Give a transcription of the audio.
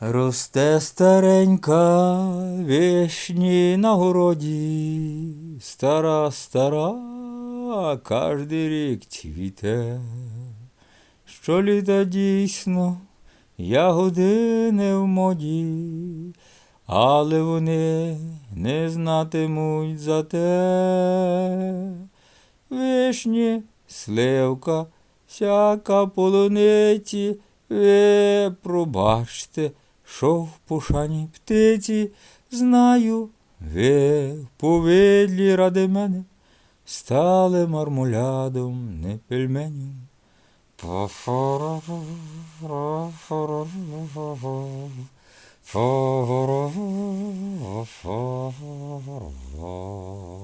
Росте старенька вишні на городі, стара, стара, кожний рік цвіте. Щоліта дійсно ягоди не в моді, але вони не знатимуть за те. Вишні, сливка, всяка полуниці, ви пробачте, що в пушані птиці, знаю, ви повидлі ради мене стали мармулядом, не. Фа-фа-ра-фа-ра-фа-ра-фа-ра-фа-ра.